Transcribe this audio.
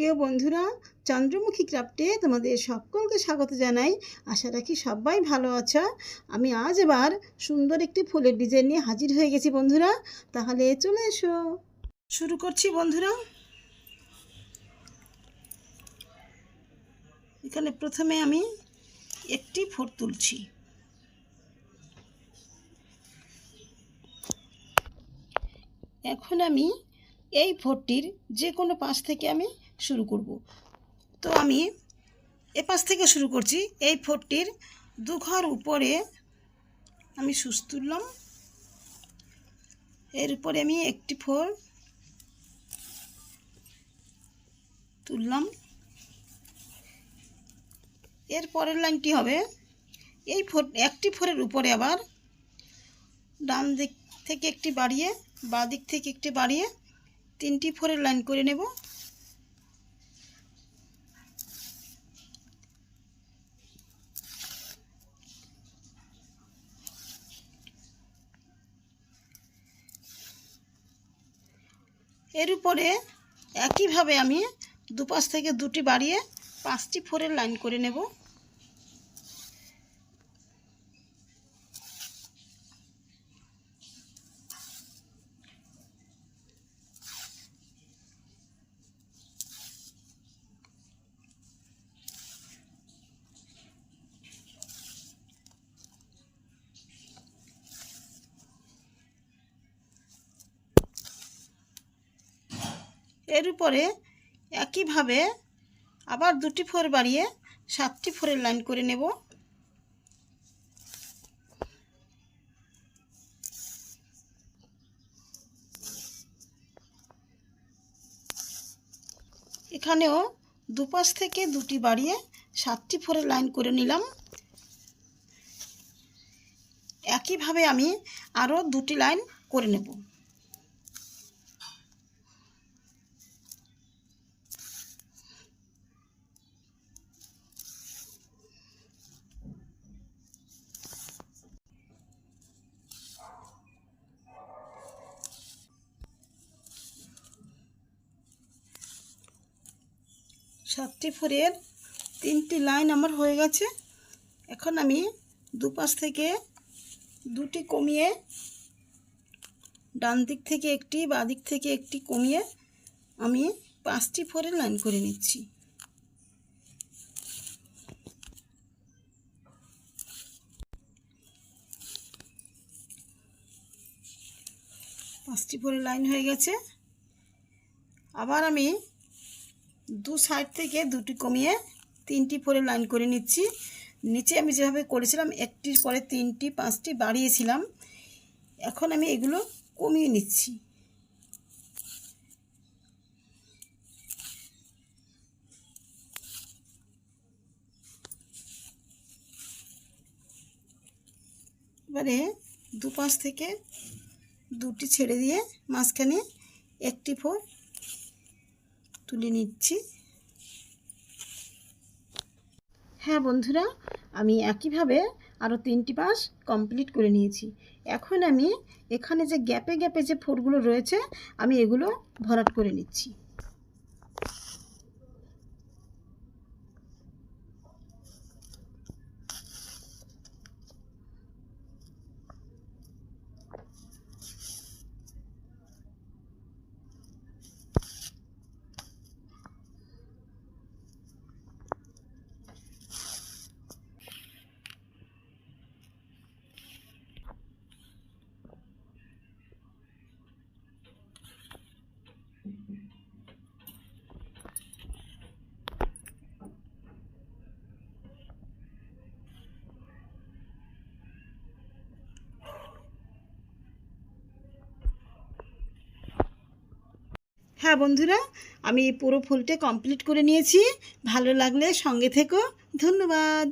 প্রিয় বন্ধুরা, চন্দ্রমুখী ক্রাফটে তোমাদের সকলকে স্বাগত জানাই। আশা রাখি সবাই ভালো আছো। আমি আজ এবার সুন্দর একটি ফুলের ডিজাইন নিয়ে হাজির হয়ে গেছি বন্ধুরা। তাহলে চলে এসো। শুরু করছি বন্ধুরা। এখানে প্রথমে আমি একটি ফোট তুলছি। এখন আমি এই ফোরটির যে কোনো পাশ থেকে আমি শুরু করব। তো আমি এ পাশ থেকে শুরু করছি। এই ফোরটির দু ঘর উপরে আমি সুচ তুললাম। এর উপরে আমি একটি ফোর তুললাম। এর পরের লাইনটি হবে, এই ফোর, একটি ফোরের উপরে আবার ডান দিক থেকে একটি বাড়িয়ে, বাঁ দিক থেকে একটি বাড়িয়ে তিনটি ফোরের লাইন করে নেব। এর উপরে একইভাবে আমি দুপাশ থেকে দুটি বাড়িয়ে পাঁচটি ফোরের লাইন করে নেব। এর উপরে একইভাবে আবার দুটি ফোর বাড়িয়ে সাতটি ফোরের লাইন করে নেব। এখানেও দুপাশ থেকে দুটি বাড়িয়ে সাতটি ফোরের লাইন করে নিলাম। একইভাবে আমি আরও দুটি লাইন করে নেব। সাতটি ফোরের তিনটি লাইন আমার হয়ে গেছে। এখন আমি দুপাশ থেকে দুটি কমিয়ে ডান দিক থেকে একটি, বাঁ দিক থেকে একটি কমিয়ে আমি পাঁচটি ফোরের লাইন করে নিচ্ছি। পাঁচটি ফোরের লাইন হয়ে গেছে। আবার আমি দু সাইড থেকে দুটি কমিয়ে তিনটি ফোরে লাইন করে নিচ্ছি। নিচে আমি যেভাবে করেছিলাম, একটির পরে তিনটি, পাঁচটি বাড়িয়েছিলাম। এখন আমি এগুলো কমিয়ে নিচ্ছি। এবারে দুপাশ থেকে দুটি ছেড়ে দিয়ে মাঝখানে একটি ফোর তুলে নিচ্ছি। হ্যাঁ বন্ধুরা, আমি একইভাবে আরও তিনটি পাশ কমপ্লিট করে নিয়েছি। এখন আমি এখানে যে গ্যাপে গ্যাপে যে ফোরগুলো রয়েছে, আমি এগুলো ভরাট করে নিচ্ছি। হ্যাঁ বন্ধুরা আমি পুরো ফুলটা কমপ্লিট করে নিয়েছি। ভালো লাগলে সঙ্গে থেকো। ধন্যবাদ।